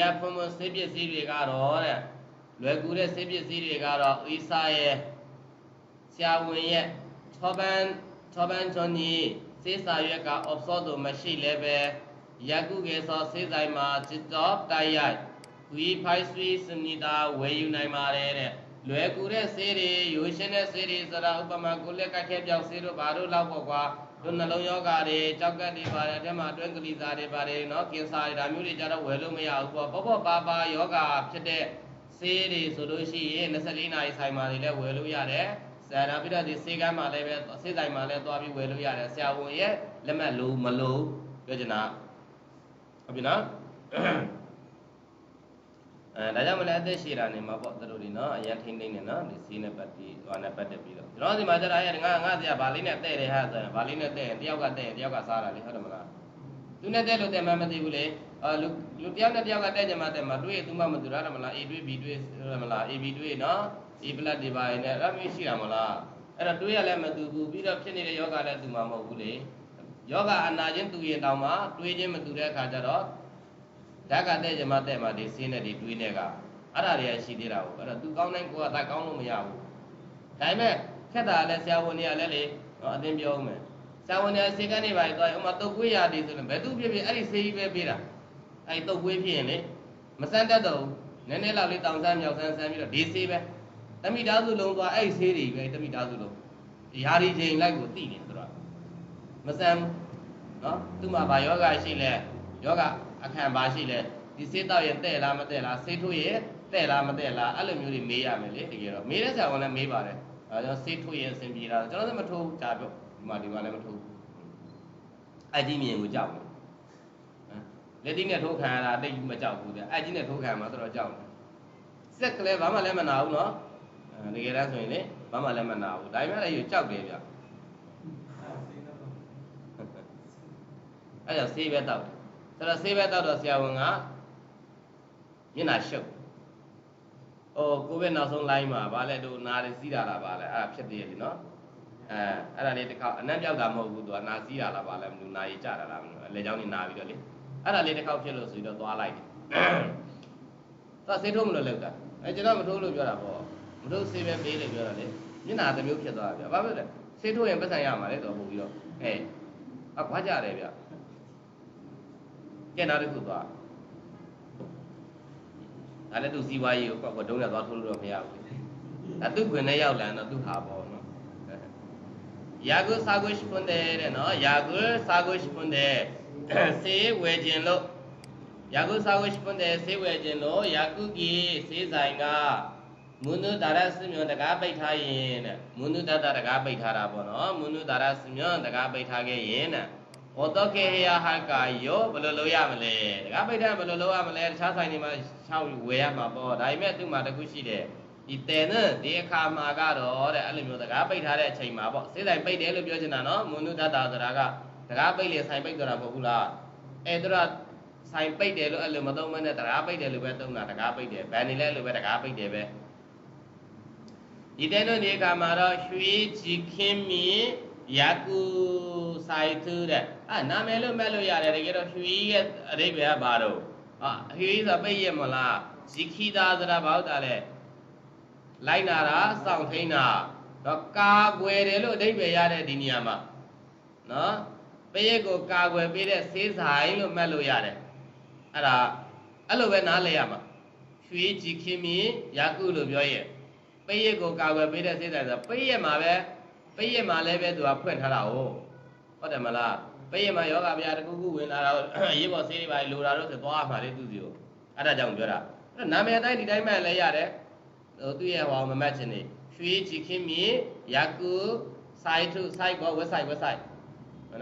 ရဖုံဖုံဆေးပစ္စည်းတွေကတော့တဲ့လွယ်ကူတဲ့ဆေးပစ္စည်းတွေကတော့အိစာရဲ့ဆရာဝန်ရဲ့ချောပန်းချောပန်းချွန်ကြီးစေးစာရွက်က offshore တို့မရှိလဲပဲယကုကေသောစေးဆိုင်မှာစစ်တော့တိုက်ရိုက်ဝီဖိုင်ဆွီစမီတာဝယ်ယူနိုင်ပါတယ်တဲ့လွယ်ကူတဲ့ဆေးတွေရိုးရှင်းတဲ့ဆေးတွေဆိုတာဥပမာကိုလက်ကက်ခဲပြောက်ဆေးတို့ဘာတို့လောက်ပေါ့ကွာ တို့နှလုံးယောဂါတွေကြောက်ကက်တွေပါတယ်အထက်မှာအတွင်းကလေးစားတွေပါတယ်နော်ကင်ဆာတွေဒါမျိုးတွေကြတော့ဝယ်လို့မရဘူးပေါ့ပေါ့ပေါ့ပါပါယောဂါဖြစ်တဲ့ဆေးတွေဆိုလို့ရှိရင်24နာရီဆိုင်မှာတွေလည်းဝယ်လို့ရတယ်ဆရာပြီးတော့ဒီဆေးကမ်းမှာလည်းပဲဆေးဆိုင်မှာလည်းသွားပြီးဝယ်လို့ရတယ်ဆရာဝန်ရဲ့လက်မှတ်လို့မလို့ပြောချင်တာဟုတ်ပြီနော် အဲဒါကြောင့်မလဲအသက်ရှည်တာနေမှာပေါ့သူတို့တွေနော်အရင်ထိမ့်ထိမ့်နေနော်ဒီစီးနဲ့ပတ်ပြီးဟိုနဲ့ပတ်တက်ပြီးတော့ကျွန်တော်ဒီမှာကျတော့အဲငါငါတရားဗာလေးနဲ့တဲ့တယ်ဟာဆိုရင်ဗာလေးနဲ့တဲ့ရင်တယောက်ကတဲ့ရင်တယောက်ကစားတာလေဟုတ်တယ်မလားသူနဲ့တဲ့လို့တဲ့မှမသိဘူးလေအာလူလူတယောက်နဲ့တယောက်ကတဲ့ကြမှာတဲ့မှာတွေးသူမှမသိရတာမလား A တွေး B တွေးဟုတ်တယ်မလား AB တွေးနော် A ပလတ်တွေပါရင်လည်းအဲ့လိုမျိုးရှိတာမလားအဲ့တော့တွေးရလည်းမတူဘူးပြီးတော့ဖြစ်နေတဲ့ယောဂလည်းသူမှမဟုတ်ဘူးလေယောဂအနာချင်းတူရင်တောင်မှတွေးချင်းမတူတဲ့အခါကျတော့ ဓာတ်ကတဲ့ကြမှာတဲ့မှာဒီစင်းနဲ့ဒီတွေးနဲ့ကအဲ့ဒါတွေကရှိသေးတာကိုအဲ့တော့သူကောင်းတိုင်းကိုကတတ်ကောင်းလို့မရဘူးဒါပေမဲ့ခက်တာလည်းဆရာဝန်တွေကလည်းလေအသင်ပြောဦးမယ်ဆရာဝန်တွေကစေကန်းနေပါလေတော့ဥမာတုတ်ကွေးရတယ်ဆိုရင်ဘယ်သူဖြစ်ဖြစ်အဲ့ဒီဆေးကြီးပဲပေးတာအဲ့ဒီတုတ်ကွေးဖြစ်ရင်လေမစမ်းတတ်တော့ဘူးနည်းနည်းလောက်လေးတောင်ဆန်းမြောက်ဆန်းဆန်းပြီးတော့ဒီဆေးပဲတမိသားစုလုံးသွားအဲ့ဒီဆေးတွေပဲတမိသားစုလုံးယာရီချိန်လိုက်ကိုသိနေဆိုတော့မစမ်းဘူးနော်သူ့မှာဘာယောဂရှိလဲယောဂ အခန့်ဘာရှိလဲဒီဆေးတော့ရင်တဲ့လားမတဲ့လားဆေးထိုးရင်တဲ့လားမတဲ့လားအဲ့လိုမျိုးတွေမေးရမယ်လေတကယ်တော့မေးတဲ့ဆရာဝန်လည်းမေးပါတယ်အဲကျွန်တော်ဆေးထိုးရင်အဆင်ပြေတာကျွန်တော်လည်းမထိုးဘူးဒါပြောဒီမှာဒီမှာလည်းမထိုးဘူးအကြီးမြင်ကိုကြောက်တယ်လက်တိနဲ့ထိုးခံရတာတိတ်မကြောက်ဘူးဗျအကြီးနဲ့ထိုးခံမှာတော့ကြောက်တယ်စက်ကလေးဘာမှလည်းမနာဘူးနော်အဲတကယ်တမ်းဆိုရင်လေဘာမှလည်းမနာဘူးဒါပေမဲ့လည်းကြောက်တယ်ဗျအဲ့ဒါဆေးပဲတောက်တယ် ဆိုတော့ဆေးပဲတောက်တော့ဆရာဝန်ကညနာရှုပ်ဟိုကိုဗစ်နောက်ဆုံးလိုင်းမှာဗာလဲတို့နားရစီးတာလားဗာလဲအဲ့ဒါဖြစ်သေးတယ်လीနော်အဲအဲ့ဒါလေးတစ်ခါအနံ့ပြောက်တာမဟုတ်ဘူးသူကနာစီးတာလားဗာလဲမလို့နာရီကြတာလားမလို့လေချောင်းနေနာပြီးတော့လေအဲ့ဒါလေးတစ်ခါဖြစ်လို့ဆိုပြီးတော့သွားလိုက်တယ်သူကဆေးထိုးမလို့လောက်တာအဲကျွန်တော်မထိုးလို့ပြောတာပေါ့မထိုးဆေးပဲပေးလို့ပြောတာလေမျက်နာတစ်မျိုးဖြစ်သွားတာဗျဘာဖြစ်လဲဆေးထိုးရင်ပတ်စံရမှာလေတော့ပို့ပြီးတော့အဲအခွားကြတယ်ဗျ ကျန်တာတစ်ခုသွားဒါလည်းသူစီးပွားရေးကိုကွက်ကွက်တုံးရသွားထိုးလို့တော့မရဘူး။အဲသူခွင်နဲ့ရောက်လာတော့သူဟာပေါ့နော်။ယာကုစာကုရှိပွန်တဲ့တဲ့နော်။ယာကုစာကုရှိပွန်တဲ့ဆေးဝယ်ခြင်းလို့ယာကုစာကုရှိပွန်တဲ့ဆေးဝယ်ခြင်းလို့ယာကုကြီးဆေးဆိုင်ကမုနုဒါရစမြောတကားပိတ်ထားရင်တဲ့မုနုဒတတကားပိတ်ထားတာပေါ့နော်မုနုဒါရစမြောတကားပိတ်ထားခဲ့ရင်တဲ့ ဩတောကေဟယဟကာယောဘယ်လိုလုပ်ရမလဲတကားပိတ်ထားဘယ်လိုလုပ်ရမလဲတခြားဆိုင်တွေမှာချောက်ဝယ်ရမှာပေါ့ဒါပေမဲ့သူ့မှာတစ်ခုရှိတယ်ဒီတဲနဲ့ဒီအခါမှာကတော့တဲ့အဲ့လိုမျိုးတကားပိတ်ထားတဲ့အချိန်မှာပေါ့စေးဆိုင်ပိတ်တယ်လို့ပြောချင်တာနော်မုနုဒတဆိုတာကတကားပိတ်လေဆိုင်ပိတ်ကြတာမဟုတ်ဘူးလားအဲ့ဒါဆိုင်ပိတ်တယ်လို့အဲ့လိုမသုံးမနဲ့တကားပိတ်တယ်လို့ပဲသုံးတာတကားပိတ်တယ်ဘယ်နေလဲလို့ပဲတကားပိတ်တယ်ပဲဒီတဲ့တို့ဒီအခါမှာတော့ရွှေကြည်ခင်းမြင်ယာကုဆိုင်သူတဲ့ အာနာမည်လို့မဲ့လို့ရတယ်တကယ်တော့ရွှေရဲ့အဓိပ္ပာယ်ကဘာတော့ဟာရွှေဆိုပိတ်ရမလားဇီခိတာဆိုတာဘာဟုတ်တာလဲလိုက်နာတာစောင့်ထိန်တာတော့ကာကွယ်တယ်လို့အဓိပ္ပာယ်ရတဲ့ဒီနေရာမှာနော်ပိတ်ရကိုကာကွယ်ပေးတဲ့ဆေးဆိုင်လို့မဲ့လို့ရတယ်အဲ့ဒါအဲ့လိုပဲနားလည်ရမှာရွှေကြည်ခင်းမြင်ယာကုလို့ပြောရဲ့ပိတ်ရကိုကာကွယ်ပေးတဲ့ဆေးဆိုင်ဆိုပိတ်ရမှာပဲပိတ်ရမှာလည်းပဲသူကဖွင့်ထားတာဟုတ်ဟုတ်တယ်မလား ပိတ်ရမှာယောဂဗျာတကူကူဝင်လာတာအရေးပေါ်ဆေးတွေပါလိုတာတော့ဆိုသွားမှာလေသူစီကိုအဲ့ဒါကြောင့်ပြောတာအဲ့နာမည်အတိုင်းဒီတိုင်းမှလည်းရတယ်ဟိုသူ့ရဲ့ဟောမမတ်ချင်နေရွှေကြည်ခင်းမြင်ယာကု site to site ဘော website website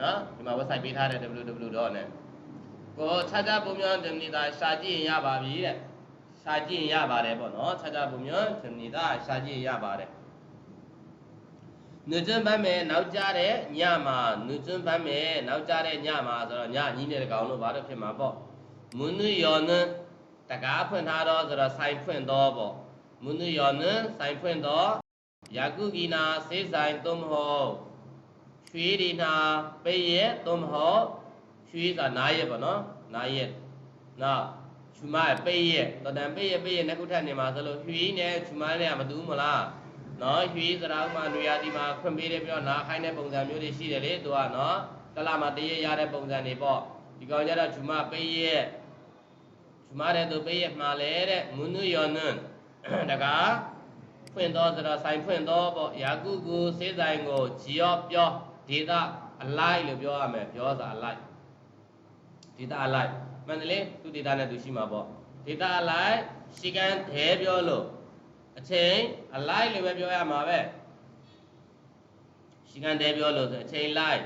နော်ဒီမှာ website ပေးထားတယ် www. နဲ့ကိုခြားခြားပုံမျိုးတင်နေတာရှာကြည့်ရင်ရပါပြီတဲ့ရှာကြည့်ရင်ရပါတယ်ပေါ့နော်ခြားခြားပုံမျိုးတင်နေတာရှာကြည့်ရင်ရပါတယ် နုကျွန်းပန်းမယ်နောက်ကြတဲ့ညမှာနုကျွန်းပန်းမယ်နောက်ကြတဲ့ညမှာဆိုတော့ညညီးနေတဲ့ကောင်လို့ဘာလို့ဖြစ်မှာပေါ့မွနုယောနတကားဖွင့်ထားတော့ဆိုတော့ဆိုင်ဖွင့်တော့ပေါ့မွနုယောနဆိုင်ဖွင့်တော့ယာကုဂီနာစေးဆိုင်သုံးမဟုတ်ရွှေဒီနာပိတ်ရဲ့သုံးမဟုတ်ရွှေဆိုတာနားရဲ့ပေါ့နော်နားရဲ့နောက်ချူမရဲ့ပိတ်ရဲ့တော်တန်ပိတ်ရဲ့ပိတ်ရဲ့နှစ်ခုထပ်နေမှာဆိုလို့ရွှေနဲ့ချူမနဲ့ကမတူဘူးမလား နော်ရွှေစရာဥမာနွေရာဒီမှာခွင့်ပေးတယ်ပြောနာခိုင်းတဲ့ပုံစံမျိုးတွေရှိတယ်လေသူကနော်တလမှာတရေရတဲ့ပုံစံတွေပေါ့ဒီကောင်ကျတော့ချူမပိတ်ရဲ့ချူမတဲ့သူပိတ်ရဲ့မှာလဲတဲ့မွနုယောနွန်းတကားဖွင့်တော့ဆိုတော့ဆိုင်ဖွင့်တော့ပေါ့ယာကုကုစေးဆိုင်ကိုဂျီယောပြောဒေတာအလိုက်လို့ပြောရမယ်ပြောစာအလိုက်ဒေတာအလိုက်မှန်တယ်လေသူဒေတာနဲ့သူရှိမှာပေါ့ဒေတာအလိုက်ရှိကန်ဒဲပြောလို့ အချိန်အလိုက်လို့ပဲပြောရမှာပဲရှိကန်ဒဲပြောလို့ဆိုအချိန်လိုက်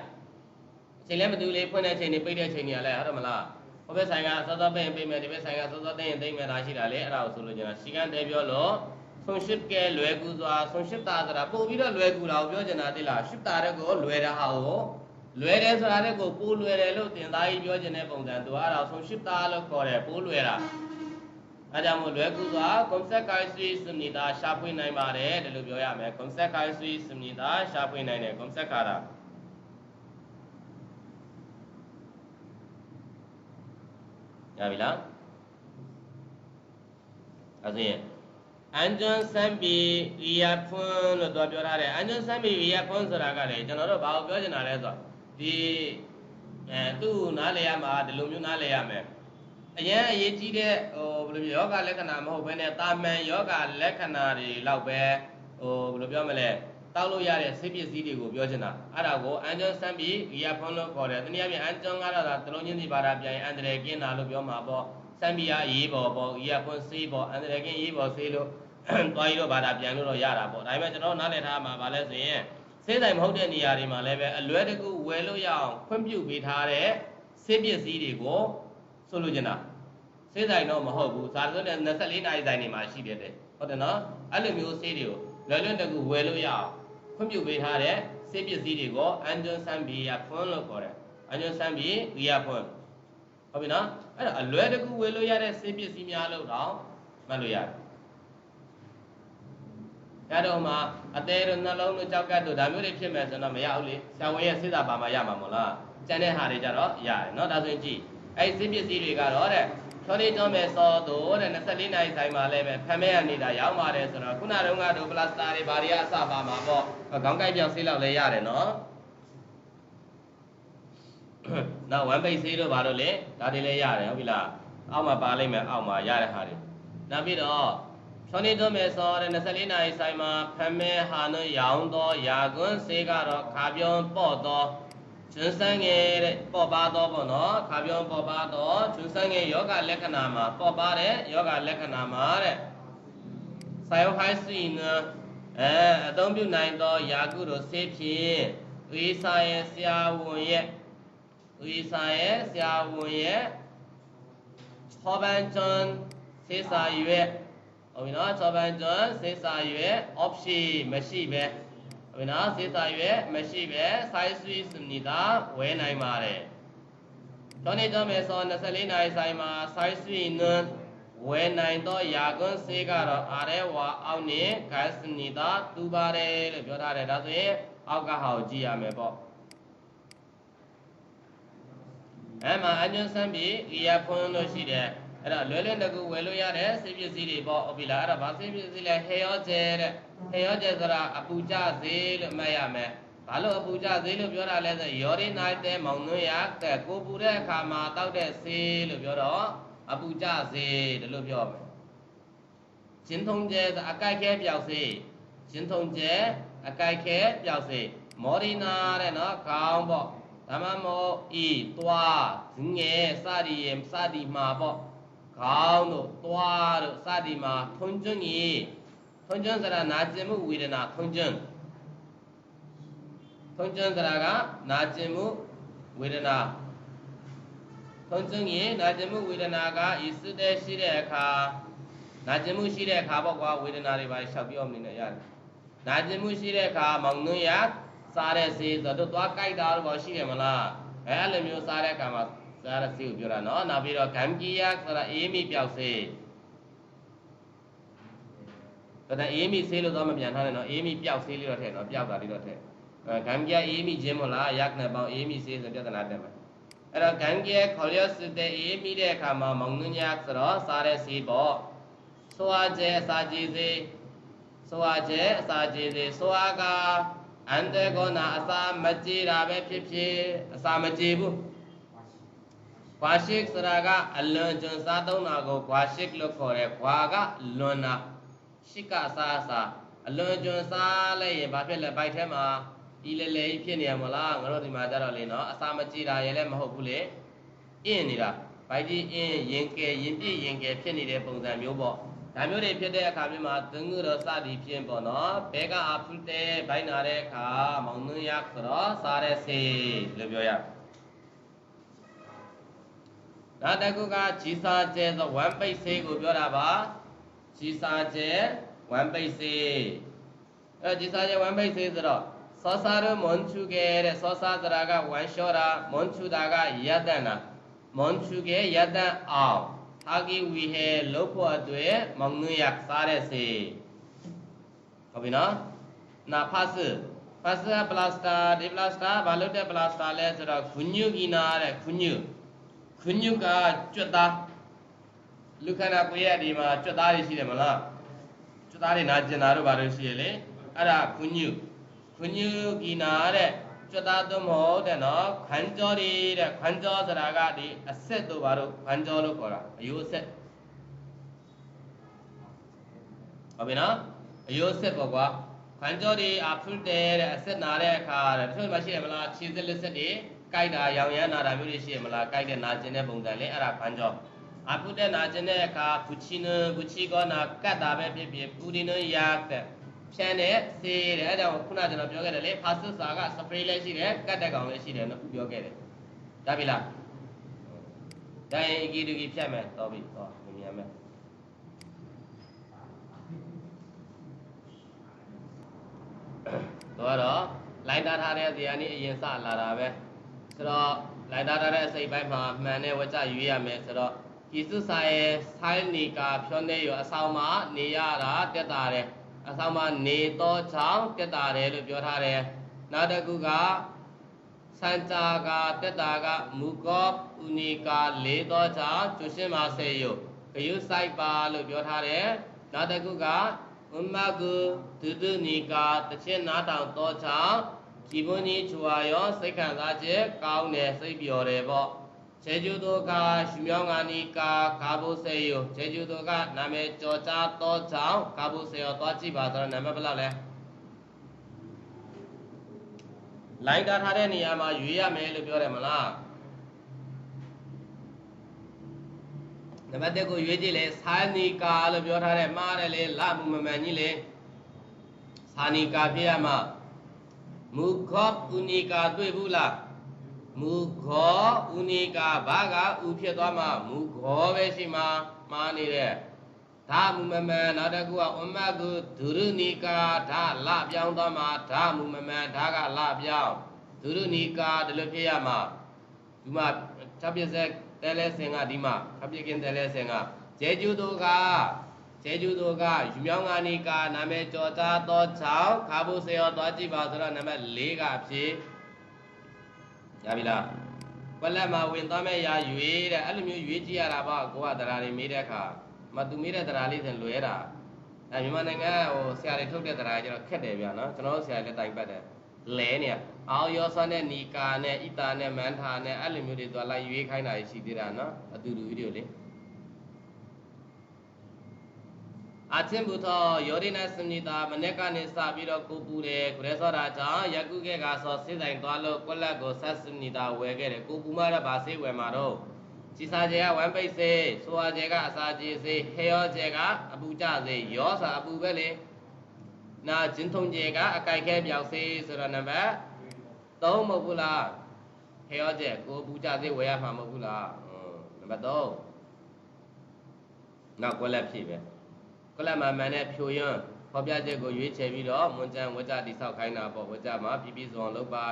အချိန်လည်းမတူလေဖွင့်တဲ့အချိန်နေပိတ်တဲ့အချိန်နေရလဲဟုတ်တယ်မလားဟိုဘက်ဆိုင်ကစောစောပိတ်ရင်ပိတ်မယ်ဒီဘက်ဆိုင်ကစောစောသိရင်သိမယ်ဒါရှိတာလေအဲ့ဒါကိုဆိုလို့ကျွန်တော်ရှိကန်ဒဲပြောလို့ဆုံးရှစ်ကဲလွယ်ကူစွာဆုံးရှစ်တာဆိုတာပို့ပြီးတော့လွယ်ကူတာကိုပြောချင်တာတိလားရှစ်တာတဲ့ကိုလွယ်တဲ့ဟာကိုလွယ်တယ်ဆိုတာတဲ့ကိုပိုးလွယ်တယ်လို့တင်သားကြီးပြောချင်တဲ့ပုံစံသူအဲ့ဒါဆုံးရှစ်တာလို့ခေါ်တယ်ပိုးလွယ်တာ အဲကြောင့်မို့လွယ်ကူစွာ concept chemistry စနစ်သားရှာဖွေနိုင်ပါတယ်ဒီလိုပြောရမယ် concept chemistry စနစ်သားရှာဖွေနိုင်တယ် concept ခါတာရပြီလားအဲ့ဒါအန်ဂျွန်စမ်ပီရီယာဖွန်းလို့တော့ပြောထားတယ်အန်ဂျွန်စမ်ပီရီယာဖွန်းဆိုတာကလေကျွန်တော်တို့ဘာကိုပြောချင်တာလဲဆိုတော့ဒီအဲသူ့နားလေရမှာဒီလိုမျိုးနားလေရမယ် အရင်အရေးကြီးတဲ့ဟိုဘယ်လိုမျိုးယောဂလက္ခဏာမဟုတ်ဘဲနဲ့တာမန်ယောဂလက္ခဏာတွေလောက်ပဲဟိုဘယ်လိုပြောမလဲတောက်လို့ရတဲ့ဆေးပစ္စည်းတွေကိုပြောချင်တာအဲ့ဒါကိုအန်ဂျွန်စမ်ပီရီယာဖွန်းလို့ခေါ်တယ်တနည်းအားဖြင့်အန်ဂျွန်ကတော့ဒါတလုံးချင်းစီပါတာပြန်ရင်အန်ဒရယ်ကင်းတာလို့ပြောမှာပေါ့စမ်ပီယာရေးပေါ်ပေါ့ရီယာဖွန်းဆေးပေါ်အန်ဒရယ်ကင်းရေးပေါ်ဆေးလို့သွားပြီးတော့ဘာသာပြန်လို့တော့ရတာပေါ့ဒါပေမဲ့ကျွန်တော်နားလည်ထားမှာဗာလဲဆိုရင်စေးဆိုင်မဟုတ်တဲ့နေရာတွေမှာလည်းပဲအလွဲတကူဝယ်လို့ရအောင်ခွင့်ပြုပေးထားတဲ့စေးပစ္စည်းတွေကို ဆိုလိုချင်တာစေးဆိုင်တော့မဟုတ်ဘူးဇာတ်ဆိုတဲ့24နာရီဆိုင်တွေမှာရှိတဲ့တဲ့ဟုတ်တယ်နော်အဲ့လိုမျိုးစေးတွေကိုလွယ်လွယ်တကူဝယ်လို့ရအောင်ခွင့်ပြုပေးထားတဲ့စေးပစ္စည်းတွေကိုအန်ဂျွန်ဆန်ဘီယာဖွန်းလို့ခေါ်တယ်အန်ဂျွန်ဆန်ဘီယာဖွန်းဟုတ်ပြီနော်အဲ့တော့အလွယ်တကူဝယ်လို့ရတဲ့စေးပစ္စည်းများလို့တော့မှတ်လို့ရတယ်ရတော့မှအသေးတို့နှလုံးတို့ကြောက်ကတ်တို့ဒါမျိုးတွေဖြစ်မယ်ဆိုတော့မရဘူးလေဆရာဝန်ရဲ့စိတ်သာပါမှရမှာမို့လားကျန်တဲ့ဟာတွေကြတော့ရတယ်เนาะဒါဆိုရင်ကြည့် အဲ့ဒီစစ်ပစ္စည်းတွေကတော့တဲ့ထွန်းလေးကျွန်းမဲ့စောတို့တဲ့24နိုင်ဆိုင်မှာလည်းပဲဖမဲရနေတာရောက်ပါတယ်ဆိုတော့ခုနတုန်းကတို့ပလစတာတွေဘာတွေအစပါမှာပေါ့ခေါင်းကိုက်ပြောင်ဆေးလောက်လည်းရတယ်နော်နောက်ဝမ်ပိတ်ဆေးတို့ဘာလို့လဲဒါတွေလည်းရတယ်ဟုတ်ပြီလားအောက်မှာပါလိုက်မယ်အောက်မှာရတဲ့ဟာတွေနောက်ပြီးတော့ထွန်းလေးကျွန်းမဲ့စောတဲ့24နိုင်ဆိုင်မှာဖမဲဟာနရောင်းတော့ရာကွန်းဆေးကတော့ခါပြောင်းပေါ့တော့ ကျွန်းဆန်းငယ်တဲ့ပေါ့ပါတော့ပေါ့နော်ခါပြုံးပေါ့ပါတော့ကျွန်းဆန်းငယ်ယောဂလက္ခဏာမှာပေါ့ပါတဲ့ယောဂလက္ခဏာမှာတဲ့ဆိုင်ဟိုင်းစီနအဲအသုံးပြုနိုင်သောယာကုတို့ဆေးဖြင့်ဝိစာရဲ့ဆရာဝန်ရဲ့ဝိစာရဲ့ဆရာဝန်ရဲ့ချောပန်ကျွန်းဆေးစာရွက်ဟုတ်ပြီနော်ချောပန်ကျွန်းစေးစာရွယ် option မရှိပဲ ဟုတ်ပြီနော်စေးစာရွယ်မရှိပဲ size suite စနစ်သာဝယ်နိုင်ပါတယ်ကျောင်းနေကျောင်းမယ်ဆို24နိုင်ဆိုင်မှာ size suite နွန်းဝယ်နိုင်တော့ယာကွန်းစေးကတော့အားရဲဝါအောက်နေဂတ်စနစ်သာတူပါတယ်လို့ပြောထားတယ်ဒါဆိုရင်အောက်ကဟာကိုကြည့်ရမယ်ပေါ့အဲ့မှာအညွန်းစမ်းပြီးဤရဖွန်းလို့ရှိတယ်အဲ့တော့လွယ်လွယ်တကူဝယ်လို့ရတဲ့စေပစ္စည်းတွေပေါ့ဟုတ်ပြီလားအဲ့တော့ဘာစေပစ္စည်းလဲဟေယောကျဲတဲ့ ဟေယောကျဲဆိုတာအပူကြဈေးလို့မှတ်ရမယ်ဘာလို့အပူကြဈေးလို့ပြောတာလဲဆိုရော်ရီနိုင်တဲ့မောင်နှွေးရတဲ့ကိုပူတဲ့အခါမှာတောက်တဲ့ဆေးလို့ပြောတော့အပူကြဈေးတယ်လို့ပြောမယ်ဂျင်းထုံကျဲအကိုက်ခဲပြောက်ဆေးဂျင်းထုံကျဲအကိုက်ခဲပြောက်ဆေးမော်ရီနာတဲ့နော်ခေါင်းပေါ့ဓမ္မမောဤသွားငယ်စသည်ရစသည်မှာပေါ့ခေါင်းတို့သွားတို့စသည်မှာထုံကျွန်းကြီး ထုံကျွန်းဆိုတာနာကျင်မှုဝေဒနာထုံကျွန်းထုံကျွန်းဆိုတာကနာကျင်မှုဝေဒနာထုံကျွန်းကြီးနာကျင်မှုဝေဒနာကဤစတဲ့ရှိတဲ့အခါနာကျင်မှုရှိတဲ့အခါပေါ့ကွာဝေဒနာတွေပါလျှောက်ပြောမနေနဲ့ရတယ်နာကျင်မှုရှိတဲ့အခါမောင်နှွန်းရစားတဲ့စေးဆိုတော့သွားကြိုက်တာတော့ရှိတယ်မလားအဲအဲ့လိုမျိုးစားတဲ့အခါမှာစားရစီကိုပြောတာနော်နောက်ပြီးတော့ဂမ်ကီယာဆိုတာအေးမိပြောက်စေး ဒါနဲ့အေးမိဆေးလို့တော့မပြန်ထားနဲ့နော်အေးမိပြောက်ဆေးလေးတော့ထည့်နော်ပြောက်တာလေးတော့ထည့်အဲဂမ်ကီယာအေးမိခြင်းမို့လားရက်နဲ့ပေါင်းအေးမိဆေးဆိုပြဿနာတက်မှာအဲ့တော့ဂန်ကဲခေါ်ရစတဲ့အေးမိတဲ့အခါမှာမောင်နှညာဆိုတော့စားတဲ့စီပေါ့ဆိုအားကျဲအစာကြည်စေဆိုအားကျဲအစာကြည်စေဆိုအားကအန်တဲ့ကောနာအစာမကြည်တာပဲဖြစ်ဖြစ်အစာမကြည်ဘူးကွာရှိကစရာကအလွန်ကျွန်းစားသုံးတာကိုကွာရှိကလို့ခေါ်တယ်ကွာကလွန်တာ ရှိကအစာအစာအလွန်ကျွန်းစားလိုက်ရင်ဘာဖြစ်လဲဘိုက်ထဲမှာဤလေလေဖြစ်နေရမလားငါတို့ဒီမှာကြတော့လေနော်အစာမကြည်တာရဲ့လည်းမဟုတ်ဘူးလေအင်းနေတာဘိုက်ကြီးအင်းရင်ကဲရင်ပြည့်ရင်ကဲဖြစ်နေတဲ့ပုံစံမျိုးပေါ့ဒါမျိုးတွေဖြစ်တဲ့အခါမျိုးမှာသင်္ကုရောစသည်ဖြင့်ပေါ့နော်ဘဲကအဖုတဲ့ဘိုင်းနာတဲ့အခါမောင်နှင်းရဆိုတော့စားတဲ့ဆေးလို့ပြောရနောက်တစ်ခုကဂျီစာကျဲဆိုဝမ်ပိတ်ဆေးကိုပြောတာပါ ဂျီစာကျဲဝမ်ပိတ်ဆေးအဲဂျီစာကျဲဝမ်ပိတ်ဆေးဆိုတော့စောစာရမွန်ချူခဲ့တဲ့စောစာစရာကဝမ်လျှောတာမွန်ချူတာကယတ္တနာမွန်ချူခဲ့ယတ္တအောင်အာဂီဝီဟဲလုတ်ဖို့အတွက်မောင်နှင်းရစားတဲ့ဆေးဟုတ်ပြီနော်နာဖတ်စဖတ်စပလတ်စတာဒီပလတ်စတာဘာလို့တဲ့ပလတ်စတာလဲဆိုတော့ခွညုကီနာတဲ့ခွညုခွညုကကျွတ်သား လူခန္ဓာကိုယ်ရဲ့ဒီမှာကျွတ်သားတွေရှိတယ်မလားကျွတ်သားတွေနာကျင်တာတို့ဘာလို့ရှိရလဲအဲ့ဒါခွညုခွညုကီနာတဲ့ကျွတ်သားတော့မဟုတ်တဲ့နော်ခန်းကြောတွေတဲ့ခန်းကြောဆိုတာကဒီအဆက်တို့ဘာလို့ခန်းကြောလို့ခေါ်တာအယိုးဆက်ဟုတ်ပြီနော်အယိုးဆက်ပေါ့ကွာခန်းကြောတွေအဖုတဲ့တဲ့အဆက်နာတဲ့အခါတဲ့တချို့မှရှိရမလားခြေစက်လက်ဆက်တွေကြိုက်တာရောင်ရမ်းနာတာမျိုးတွေရှိရမလားကြိုက်တဲ့နာကျင်တဲ့ပုံစံလေးအဲ့ဒါခန်းကြော အဖုတဲ့နာကျင်တဲ့အခါဘူချီနဘူချီကောနာကတ်တာပဲဖြစ်ဖြစ်ပူဒီနယာတဲ့ဖြန်းတဲ့ဆေးတဲ့အဲဒါကိုခုနကျွန်တော်ပြောခဲ့တယ်လေဖာဆစ်စာကစပရေးလည်းရှိတယ်ကတ်တဲ့ကောင်လည်းရှိတယ်နော်ပြောခဲ့တယ်ဒါပြီလားဒါရင်အကီဒူကီဖြတ်မယ်တော့ပြီတော့မြင်ရမယ်တော့တော့လိုင်းတာထားတဲ့ဇာနီအရင်စလာတာပဲဆိုတော့လိုင်းတာထားတဲ့အစိတ်ပိုင်းမှာမှန်တဲ့ဝကြရွေးရမယ်ဆိုတော့ ဒီစုစာရဲ့ဆိုင်းနီကာဖြောနေရအဆောင်မှာနေရတာတက်တာတယ်အဆောင်မှာနေတော့ချောင်းတက်တာတယ်လို့ပြောထားတယ်နောက်တစ်ခုကစံကြာကတက်တာကမူကောဥနီကာလေးတော့ချောင်းကျွရှင်မဆေယုဂယုဆိုင်ပါလို့ပြောထားတယ်နောက်တစ်ခုကဥမကုဒုဒုနီကာတစ်ချက်နားတောင်တော့ချောင်းကြည်ပွန်ကြီးချွာရောစိတ်ခံစားချက်ကောင်းတယ်စိတ်ပျော်တယ်ပေါ့ ခြေကျူတို့ကရှူမြောင်းငါနီကာကာဘုဆေယခြေကျူတို့ကနာမည်ကြော်ကြားတော့ချောင်းကာဘုဆေယသွားကြည့်ပါဆိုတော့နာမည်ဘယ်လောက်လဲလိုင်းတာထားတဲ့နေရာမှာရွေးရမယ်လို့ပြောတယ်မလားနံပါတ်1ကိုရွေးကြည့်လေသာနီကာလို့ပြောထားတယ်မှားတယ်လေလမှုမမှန်ကြီးလေသာနီကာပြရမှာမူခောဥနီကာတွေ့ဘူးလား မူခောဥနီကာဘာကဥဖြစ်သွားမှာမူခောပဲရှိမှာမှားနေတဲ့ဒါမူမမှန်နောက်တစ်ခုကဥမတ်ကုဒုရုနီကာဒါလပြောင်းသွားမှာဒါမူမမှန်ဒါကလပြောင်းဒုရုနီကာဒီလိုဖြစ်ရမှာဒီမှာတပ်ပြဆက်တဲလဲစင်ကဒီမှာတပ်ပြကင်းတဲလဲစင်ကဂျဲကျူတို့ကဂျဲကျူတို့ကယူမြောင်းငါနီကာနာမည်ကြော်သားသော6ခါဖို့စေရောသွားကြည့်ပါဆိုတော့နံပါတ်4ကဖြစ် ရပြီလားကွက်လက်မှာဝင်သွားမဲ့ရာရွေးတဲ့အဲ့လိုမျိုးရွေးကြည့်ရတာပေါ့ကိုကတရားတွေမေးတဲ့အခါမသူမေးတဲ့တရားလေးစင်လွဲတာအဲမြန်မာနိုင်ငံဟိုဆရာတွေထုတ်တဲ့တရားကျတော့ခက်တယ်ဗျာနော်ကျွန်တော်တို့ဆရာလည်းတိုင်ပတ်တယ်လဲနေရအောယောဆာနဲ့နီကာနဲ့ဣတာနဲ့မန်ထာနဲ့အဲ့လိုမျိုးတွေသွားလိုက်ရွေးခိုင်းတာရှိသေးတာနော်အတူတူဗီဒီယိုလေး အချင်းဘုသောယောရိနစမနိတာမနေ့ကနေစပြီးတော့ကိုပူတယ်ခရဲစောတာကြောင့်ယကုကေကဆောစိဆိုင်သွားလို့ကွက်လက်ကိုဆက်စမနိတာဝယ်ခဲ့တယ်ကိုပူမရဗာစေးဝယ်မှာတော့စီစာကျဲကဝမ်ပိတ်စေဆိုဟာကျဲကအစာကျဲစေဟေယောကျဲကအပူကြစေယောစာအပူပဲလေနာဂျင်းထုံကျဲကအကြိုက်ခဲပြောက်စေဆိုတော့နံပါတ်3မဟုတ်ဘူးလားဟေယောကျဲကိုပူကြစေဝယ်ရမှာမဟုတ်ဘူးလားနံပါတ်3နောက်ကွက်လက်ဖြည့်ပဲ ကလမမှန်နဲ့ဖြိုယွန်းဖော်ပြချက်ကိုရွေးချယ်ပြီးတော့မွန်ကျန်ဝကြတိဆောက်ခိုင်းတာပေါ့ဝကြမှာပြပြစုံလုပ်ပါ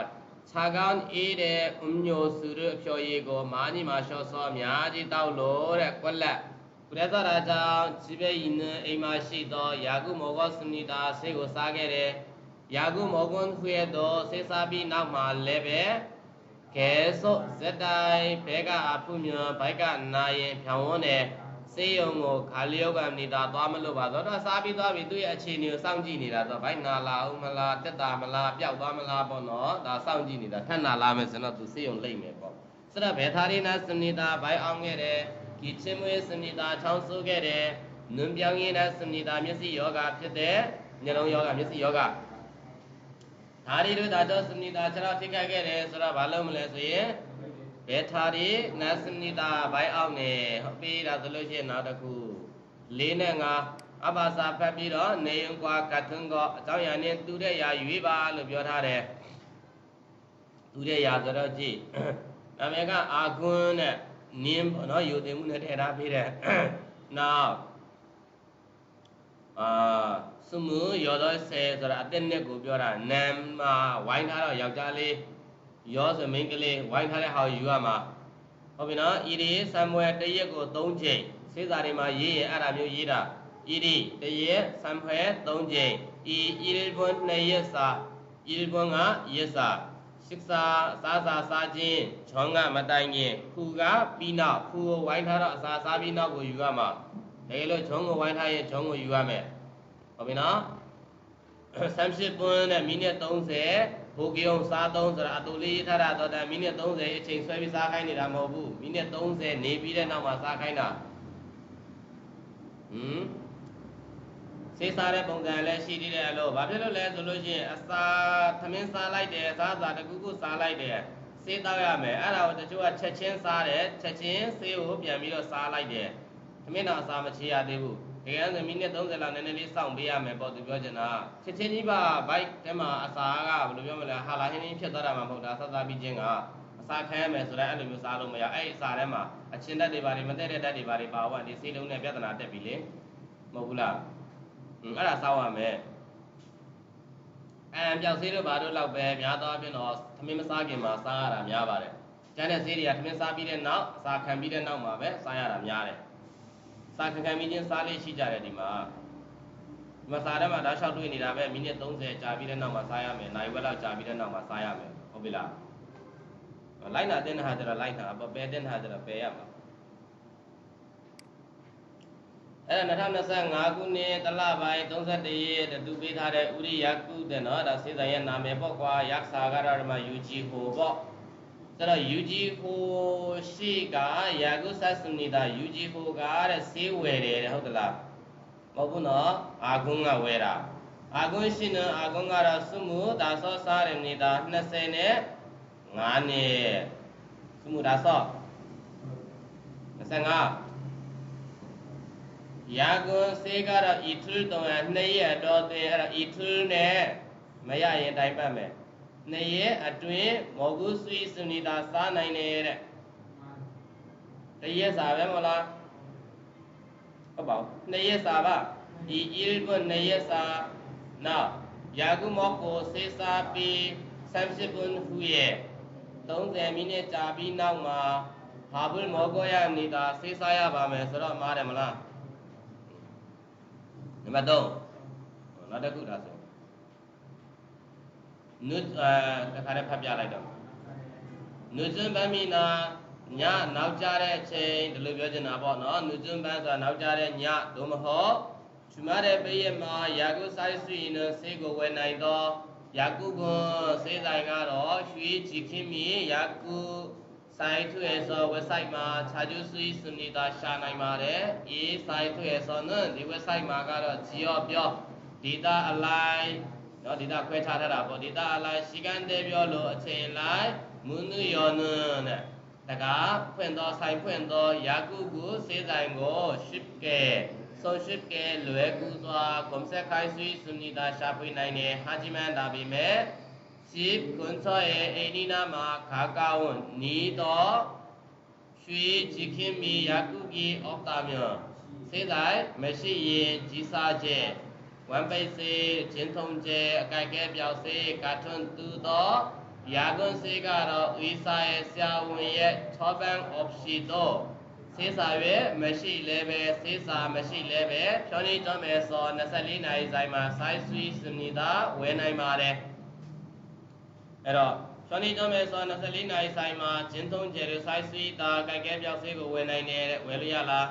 ခြာကောင်းအေးတဲ့အုံညိုစုရအဖြော်ရည်ကိုမာညီမှာလျှော့စောအများကြီးတောက်လို့တဲ့ကွက်လက်ကုရသရာကြောင့်ခြေပဲဤနအိမ်မှာရှိသောယာကုမောဂစနိတာဆေးကိုစားခဲ့တယ်ယာကုမောကွန်ခွေတော့ဆေးစားပြီးနောက်မှာလည်းပဲကဲစော့ဇက်တိုင်းဘဲကအဖုညွန်ဘိုက်ကနာရင်ဖြောင်းဝန်းတယ် စေးယုံကိုခါလျောက်ကနေတာသွားမလို့ပါတော့တော့စားပြီးသွားပြီသူ့ရဲ့အခြေအနေကိုစောင့်ကြည့်နေတာတော့ဘိုက်နာလာဦးမလားတက်တာမလားပျောက်သွားမလားပေါ့နော်ဒါစောင့်ကြည့်နေတာထက်နာလာမယ်ဆိုတော့သူစေးယုံလိမ့်မယ်ပေါ့ဆိုတော့ဘယ်သာရိနာစနေတာဘိုက်အောင်ခဲ့တယ်ဒီချင်းမွေးစနေတာချောင်းဆိုးခဲ့တယ်နွန်ပြောင်းရင်းတဲ့စနေတာမျက်စိယောဂဖြစ်တဲ့ညလုံးယောဂမျက်စိယောဂဒါရီတို့ဒါတော့စနေတာခြေထောက်ထိခိုက်ခဲ့တယ်ဆိုတော့ဘာလုပ်မလဲဆိုရင်ဘ ယ်သာရီနတ်စနေတာဘိုက်အောင်နေဟုတ်ပြီဒါဆိုလို့ရှိရင်နောက်တစ်ခု၄နဲ့၅အဘာစာဖတ်ပြီးတော့နေရင်ကွာကတ်ထွန်းကောအကြောင်းရနဲ့တူတဲ့ရာရွေးပါလို့ပြောထားတယ်တူတဲ့ရာဆိုတော့ကြည့်နာမည်ကအာကွန်းနဲ့နင်းပေါ့နော်ယူတင်မှုနဲ့ထည့်ထားပေးတယ်နောက်အာစမှုရောတော့ဆယ်ဆိုတာအသက်နဲ့ကိုပြောတာနမ်မှာဝိုင်းထားတော့ယောက်ျားလေး ရောဆိုမိန်းကလေးဝိုင်းထားတဲ့ဟာကိုယူရမှာဟုတ်ပြီနော်ဤဒီစံမွဲတရက်ကို3ချိန်စေစာတွေမှာရေးရင်အဲ့ဒါမျိုးရေးတာဤဒီတရက်စံဖွဲ3ချိန်ဤဤဒီဘွန်2ရက်စာဤဒီဘွန်ကရက်စာစိက္စာစားစာစားခြင်းချောင်းကမတိုင်ခင်ခူကပြီးနောက်ခူကိုဝိုင်းထားတော့အစာစားပြီးနောက်ကိုယူရမှာတကယ်လို့ချောင်းကိုဝိုင်းထားရင်ချောင်းကိုယူရမယ်ဟုတ်ပြီနော်30ပွန်းနဲ့မိနစ်30 ဘိုးကယုံစားသုံးဆိုတာအတူလေးရေးထားတာတော့ဒါမိနစ်30အချိန်ဆွဲပြီးစားခိုင်းနေတာမဟုတ်ဘူးမိနစ်30နေပြီးတဲ့နောက်မှာစားခိုင်းတာဟမ်စေးစားတဲ့ပုံစံလည်းရှိသေးတယ်အဲ့လို့ဘာဖြစ်လို့လဲဆိုလို့ရှိရင်အစာသမင်းစားလိုက်တယ်အစားအစာတစ်ခုခုစားလိုက်တယ်စေးတောက်ရမယ်အဲ့ဒါကိုတချို့ကချက်ချင်းစားတယ်ချက်ချင်းစေးကိုပြန်ပြီးတော့စားလိုက်တယ်သမင်းတော့အစာမချေရသေးဘူး တကယ်ဆိုမိနစ်30လောက်နည်းနည်းလေးစောင့်ပေးရမယ်ပေါ့သူပြောချင်တာချက်ချင်းကြီးပါဘိုက်ထဲမှာအစာကဘယ်လိုပြောမလဲဟာလာဟင်းဟင်းဖြစ်သွားတာမှမဟုတ်တာဆက်စားပြီးချင်းကအစာခံရမယ်ဆိုတော့အဲ့လိုမျိုးစားလို့မရအဲ့ဒီအစာထဲမှာအချင်းတက်တွေပါတွေမတက်တဲ့တက်တွေပါတွေပါဝင်ဒီစေးလုံးနဲ့ပြဿနာတက်ပြီလေမဟုတ်ဘူးလားအဲ့ဒါစောင့်ရမယ်အမ်ပြောက်ဆေးတို့ဘာတို့လောက်ပဲများသောအားဖြင့်တော့သမင်းမစားခင်မှာစားရတာများပါတယ်ကျန်တဲ့ဆေးတွေကသမင်းစားပြီးတဲ့နောက်အစာခံပြီးတဲ့နောက်မှာပဲစားရတာများတယ် စားခံခံပြီးချင်းစားလေးရှိကြတယ်ဒီမှာဒီမှာစားတဲ့မှာဓာတ်လျှောက်တွေ့နေတာပဲမိနစ်30ကြာပြီးတဲ့နောက်မှာစားရမယ်နိုင်ဝက်လောက်ကြာပြီးတဲ့နောက်မှာစားရမယ်ဟုတ်ပြီလားလိုက်နာတဲ့ဟာကျတော့လိုက်နာပယ်တဲ့ဟာကျတော့ပယ်ရမှာအဲ့ဒါ2025ခုနှစ်တလပိုင်း31ရက်တူပေးထားတဲ့ဥရိယကုတဲ့နော်ဒါစေဆိုင်ရဲ့နာမည်ပေါ့ကွာရက်စာကတော့ဒီမှာ UG ဟိုပေါ့ ဆိုတော့ UG ဟိုရှိကယာကုသစနေတာ UG ဟိုကတဲ့ဆေးဝယ်တယ်တဲ့ဟုတ်သလားမဟုတ်ဘူးနော်အာကုန်းကဝယ်တာအာကုန်းရှိနအာကုန်းကတော့စုမှုဒါဆောစားရနေတာ20နဲ့9နှစ်စုမှုဒါဆော25ရာဂွန်စေကတော့ဤထုတုံရနှစ်ရက်တော့တင်အဲ့တော့ဤထုနဲ့မရရင်တိုင်ပတ်မယ် နှစ်ရက်အတွင်းမော်ဂုဆွေစုနီတာစားနိုင်တယ်တဲ့တရက်စာပဲမလားဟုတ်ပါဘူးနှစ်ရက်စာပါဒီဂျီလ်ဘနှစ်ရက်စာနောက်ယာကုမောကိုစေစာပီဆမ်စစ်ဘွန်ဟူရဲ့30မိနစ်ကြာပြီးနောက်မှာဟာဘုလ်မောကိုရနေတာစေစာရပါမယ်ဆိုတော့မားတယ်မလားနံပါတ်3နောက်တစ်ခုဒါဆို နုအဲတခါတည်းဖတ်ပြလိုက်တော့နုဇွန်ပမီနာညနောက်ကြတဲ့အချိန်ဒီလိုပြောချင်တာပေါ့နော်နုဇွန်ပန်းဆိုတာနောက်ကြတဲ့ညသို့မဟုတ်ချူမတဲ့ပေးရမှာယာကုဆိုင်ဆွေနဆေးကိုဝယ်နိုင်သောယာကုကွန်ဆေးဆိုင်ကတော့ရွှေကြည်ခင်းမီယာကုဆိုင်ထွေဆို website မှာခြာကျူးဆွေးစနေတာရှာနိုင်ပါတယ်။အေးဆိုင်ထွေဆိုနော်ဒီ website မှာကတော့ဂျီယောပြော data align နော် data ခွဲခြားထားတာပေါ့ data align ရှိကန်တဲ့ပြောလို့အချိန်လိုက်မွနုယောနနဲ့တကားဖွင့်သောဆိုင်ဖွင့်သောယာကုကုစေးဆိုင်ကို ship ကဲဆုံး ship ကဲလွယ်ကူစွာကွန်ဆက်ခိုင်းဆွေးစနေတာရှာဖွေနိုင်တယ်ဟာဂျီမန်ဒါပေမဲ့စီကွန်ဆောရဲ့အိန္ဒိနာမှာခါကောင်းနီတော့ရွှေကြည်ခင်မီယာကုကြီးအောက်တာမြောစေးတိုင်းမရှိရင်ကြီးစားချက် ဝမ်ပိတ်စေဂျင်းထုံကျဲအကြိုက်ကဲပြောက်စေကာထွန်းတူတော့ယာကွန်စေကတော့ဝီစာရဲ့ဆရာဝန်ရဲ့ထောပန်အော့ရှိတော့စေးစာရွယ်မရှိလဲပဲစေးစာမရှိလဲပဲဖြောင်းနေကြမယ်ဆို24နာရီဆိုင်မှာ size suite စနေတာဝယ်နိုင်ပါတယ်အဲ့တော့ချောင်းနေကြောမဲ့ဆို24နိုင်ဆိုင်မှာကျင်းသုံးကျဲရဆိုင်စီတာကြိုက်ကဲပြောက်ဆေးကိုဝယ်နိုင်တယ်တဲ့ဝယ်လို့ရလား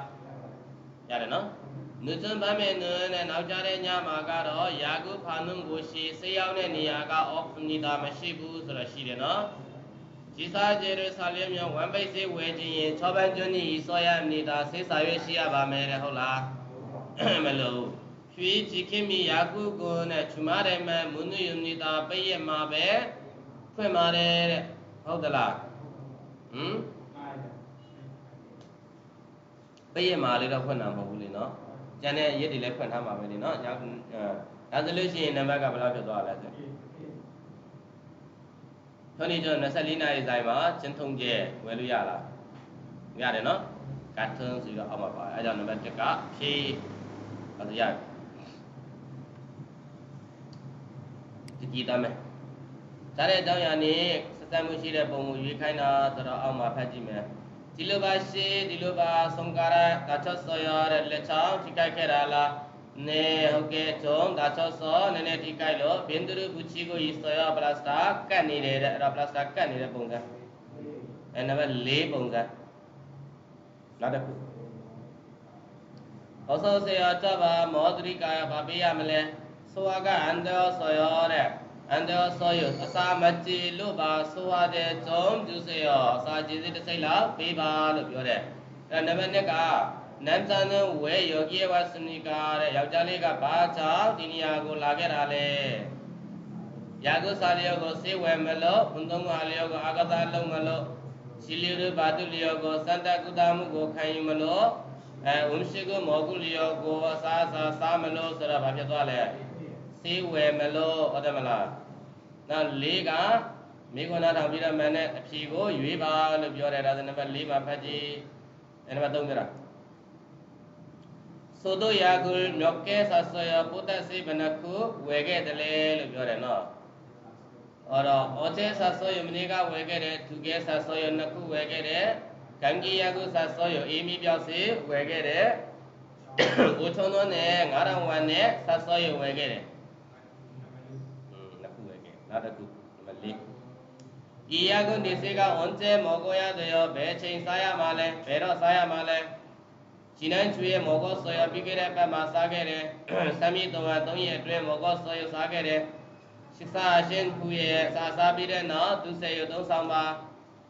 ရတယ်နော် နုစွန်ပမေနုနဲ့နောက်ကြတဲ့ညမှာကတော့ယာကုဖာနုံကိုရှိဆေးရောက်တဲ့နေရာကအော့ဖနီတာမရှိဘူးဆိုတော့ရှိတယ်နော်ဒီစားကျဲရဆာလျမြောဝမ်ပိတ်ဆေးဝယ်ခြင်းရင်6ပန်းကျွန်းကြီးစောရနေတာဆေးစာရွေးရှိရပါမယ်တဲ့ဟုတ်လားမလို့ဖြွေးကြည်ခင်မီယာကုကိုနဲ့ချူမတယ်မမုန်ယုန်နေတာပိတ်ရမှာပဲဖွင့်ပါတယ်တဲ့ဟုတ်သလားဟမ်ပိတ်ရမှာလေးတော့ဖွင့်တာမဟုတ်ဘူးလေနော် ကျန်တဲ့ရက်တွေလည်းဖွင့်ထားမှာပဲလေနော်ညာအဲဒါဆိုလို့ရှိရင်နံပါတ်ကဘယ်လောက်ဖြစ်သွားလဲဆိုထွန်းနေကျော်24နာရီဆိုင်မှာကျင်းထုံကျဲဝယ်လို့ရလားရတယ်နော်ကတ်ထန်းဆိုတော့အောက်မှာပါအဲကြောင့်နံပါတ်1ကဖြည့်အဲ့ဒါရတယ်ဒီကြည့်တမ်းမယ်ဒါတဲ့အကြောင်းအရာနဲ့စက်တမှုရှိတဲ့ပုံကိုရွေးခိုင်းတာဆိုတော့အောက်မှာဖတ်ကြည့်မယ် ဒီလိုပါရှိဒီလိုပါဆုံးကာရဒါချောဆောရတဲ့လက်ချောင်းထိခိုက်ခဲ့တာလားနေဟုတ်ကဲ့ဂျုံဒါချောဆောနည်းနည်းထိခိုက်လို့ဘင်ဒရုဘူချီကိုဤဆောရပလတ်စတာကတ်နေတယ်တဲ့အဲ့ဒါပလတ်စတာကတ်နေတဲ့ပုံစံအဲနံပါတ်၄ပုံစံနောက်တစ်ခုဟောဆောစေယတဗာမောဒရိကာယဘာပေးရမလဲဆိုဟာကအန္တောဆောယောတဲ့ အန္တောဆောယောအစာမကြည်လို့ပါဆိုဟာတဲ့ဇုံကျူစေယောအစာကြည်စစ်တစ်စိတ်လောက်ပေးပါလို့ပြောတယ်အဲနံပါတ်2ကနန္တနဝေယောဂီဝစနိကာတဲ့ယောက်ျားလေးကဘာကြောင့်ဒီနေရာကိုလာခဲ့တာလဲယာကုစာလျောကိုစေဝယ်မလို့ဘုံသုံးပါလျောကိုအာဂတလုံးမလို့ရှိလျရဘာတုလျောကိုစန္တကုတမှုကိုခံယူမလို့အဲဝမ်ရှိကိုမောကုလျောကိုအစားအစာစားမလို့ဆိုတော့ဘာဖြစ်သွားလဲ စေဝယ်မလို့ဟုတ်တယ်မလားနောက်၄ကမိဂုဏထောင်ပြီးတော့မန်နဲ့အဖြေကိုရွေးပါလို့ပြောတယ်ဒါဆိုနံပါတ်၄မှာဖတ်ကြည့်အဲနံပါတ်3ပြတာသို့တို့ယာကုမြောက်ကဲဆဆယပုတ္တစေဘနခုဝယ်ခဲ့တယ်လေလို့ပြောတယ်နော်အော်တော့ဩချေဆဆယမနေ့ကဝယ်ခဲ့တယ်သူကဲဆဆယနှစ်ခုဝယ်ခဲ့တယ်ကံကြီးယာကုဆဆယအေးမီပြောက်စေဝယ်ခဲ့တယ်အိုချုံသွန်းနဲ့9000ဝန်းနဲ့ဆဆယဝယ်ခဲ့တယ်อืมနှစ်ခုဝယ်ခဲ့ နောက်တစ်ခုနံပါတ်၄ဤယာကုနေစေကဝန်းကျဲမောကောရတဲ့ရောဘယ်ချိန်စားရမှာလဲဘယ်တော့စားရမှာလဲဂျီနန်ချွေရဲ့မောကောဆောရပြီးခဲ့တဲ့ဘက်မှာစားခဲ့တယ်ဆမ်းမြေတုံးက3ရက်အတွင်းမောကောဆောရစားခဲ့တယ်ရှိစာအရှင်ခုရဲ့စားစားပြီးတဲ့နောက်သူစေရသုံးဆောင်ပါ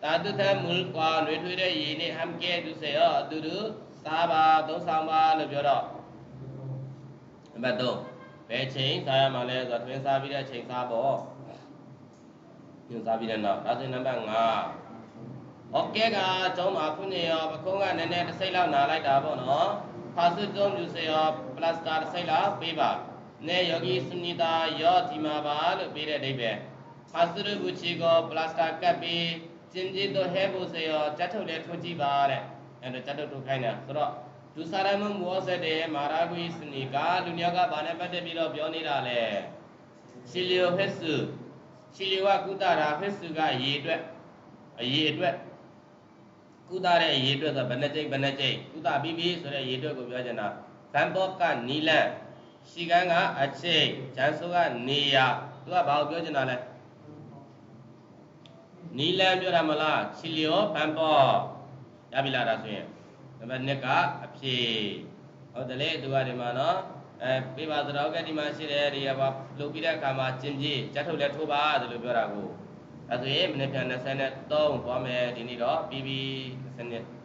သာတုထမူလကွာနှွေထွေးတဲ့ရည်နဲ့ဟမ်ကဲသူစေရအတူတူစားပါသုံးဆောင်ပါလို့ပြောတော့နံပါတ်3ဘယ်ချိန်စားရမှာလဲဆိုတော့တွင်စားပြီးတဲ့ချိန်စားပေါ့ ညွှန်ကြားပြီးတဲ့နောက်ဒါဆိုနံပါတ်5ဟုတ်ကဲကကျောင်းမှာခုနေရောပကုန်းကနည်းနည်းတစ်စိတ်လောက်နာလိုက်တာပေါ့နော်ဖာစစ်တုံးယူစေရောပလတ်စတာတစ်စိတ်လောက်ပေးပါနေယောဂီစုနိတာယောဒီမာပါလို့ပေးတဲ့အဓိပ္ပာယ်ဖာစစ်ဘူချီကိုပလတ်စတာကပ်ပြီးကျင်းကျင်းတော့ဟဲဖို့စေရောတတ်ထုတ်လဲထိုးကြည့်ပါတဲ့အဲ့တော့တတ်ထုတ်ထုတ်ခိုင်းတာဆိုတော့ဒုစာရမမောဇတဲ့မာရာဂွီစနီကလူညောကဘာနဲ့ပတ်သက်ပြီးတော့ပြောနေတာလဲရှီလီယိုဟက်ဆူ စီလီယိုကကုသတာဖက်စုကရေအတွက်အရေအတွက်ကုသတဲ့အရေးအတွက်ဆိုဘယ်နှကြိမ်ဘယ်နှကြိမ်ကုသပြီးပြီဆိုတဲ့အရေးအတွက်ကိုပြောချင်တာဗန်ဘော့ကနီလန်ရှီကန်ကအချိန်ဂျန်ဆိုကနေရသူကဘာကိုပြောချင်တာလဲနီလန်ပြောတာမလားချီလီယိုဗန်ဘော့ရပြီလားဒါဆိုရင်နံပါတ်2ကအဖြေဟုတ်တယ်လေသူကဒီမှာနော် အဲပြပါသတော်ကဒီမှာရှိတယ်ဒီကဘာလုပ်ပြီးတဲ့အခါမှာကျင်ကြီးကြက်ထုတ်လဲထိုးပါဆိုလို့ပြောတာကိုအဲဆိုရင်မနေ့ပြန်23သွားမယ်ဒီနေ့တော့ပြီးပြီ20